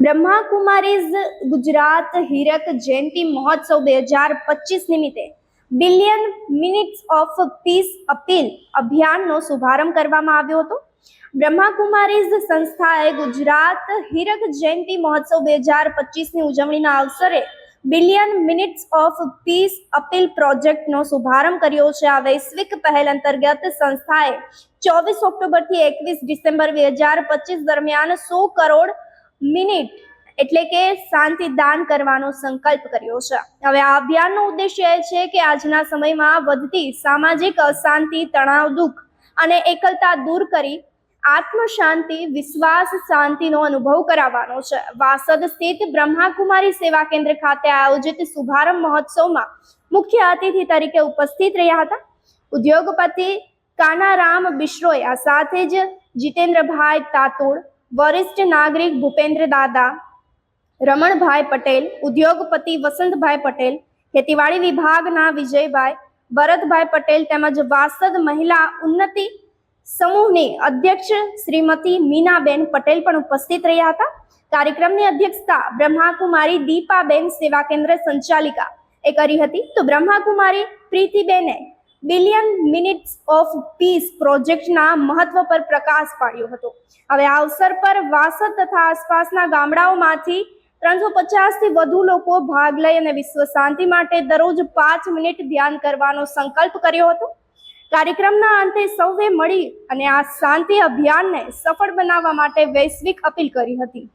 બ્રહ્માકુમારીઝ ગુજરાત હીરક જયંતિ મહોત્સવ બે હજાર પચીસ નિમિત્તે billion minutes of peace appeal અભિયાનનો શુભારંભ કરવામાં આવ્યો હતો. બ્રહ્માકુમારીઝ સંસ્થાએ ગુજરાત હીરક જયંતિ મહોત્સવ બે હજાર પચીસની ઉજવણીના અવસરે billion minutes of peace appeal પ્રોજેક્ટનો શુભારંભ કર્યો છે. આ વૈશ્વિક પહેલ અંતર્ગત સંસ્થાએ ચોવીસ ઓક્ટોબરથી એકવીસ ડિસેમ્બર બે હજાર પચીસ દરમિયાન સો કરોડ મિનિટ એટલે કે શાંતિ દાન કરવાનો સંકલ્પ કર્યો છે. હવે આ અભિયાનનો ઉદ્દેશ્ય એ છે કે આજના સમયમાં વધતી સામાજિક અશાંતિ, તણાવ, દુઃખ અને એકલતા દૂર કરી આત્મ શાંતિ વિશ્વાસ શાંતિનો અનુભવ કરાવવાનો છે. વાસદ સ્થિત બ્રહ્માકુમારી સેવા કેન્દ્ર ખાતે આયોજિત શુભારંભ મહોત્સવમાં મુખ્ય અતિથિ તરીકે ઉપસ્થિત રહ્યા હતા. ઉદ્યોગપતિ કાનારામ બિશ્રોય આ સાથે જ જીતેન્દ્રભાઈ તાતોડ વરિષ્ઠ નાગરિક ભૂપેન્દ્ર દાદા, રમણભાઈ પટેલ, ઉદ્યોગપતિ વસંતભાઈ પટેલ, ખેતીવાડી વિભાગના વિજયભાઈ, ભરતભાઈ પટેલ તેમજ વાસદ મહિલા ઉન્નતિ સમૂહની અધ્યક્ષ શ્રીમતી મીનાબેન પટેલ પણ ઉપસ્થિત રહ્યા હતા. કાર્યક્રમની અધ્યક્ષતા બ્રહ્માકુમારી દીપાબેન સેવા કેન્દ્ર સંચાલિકા એ કરી હતી. તો બ્રહ્માકુમારી પ્રીતિબેને બિલિયન મિનિટ્સ ઓફ પીસ પ્રોજેક્ટના મહત્વ પર પ્રકાશ પાડ્યો હતો. હવે આ અવસર પર વાસદ તથા આસપાસના ગામડાઓમાંથી ત્રણસો પચાસથી વધુ લોકો ભાગ લઈ અને વિશ્વ શાંતિ માટે દરરોજ પાંચ મિનિટ ધ્યાન કરવાનો સંકલ્પ કર્યો હતો. કાર્યક્રમના અંતે સૌએ મળી અને આ શાંતિ અભિયાનને સફળ બનાવવા માટે વૈશ્વિક અપીલ કરી હતી.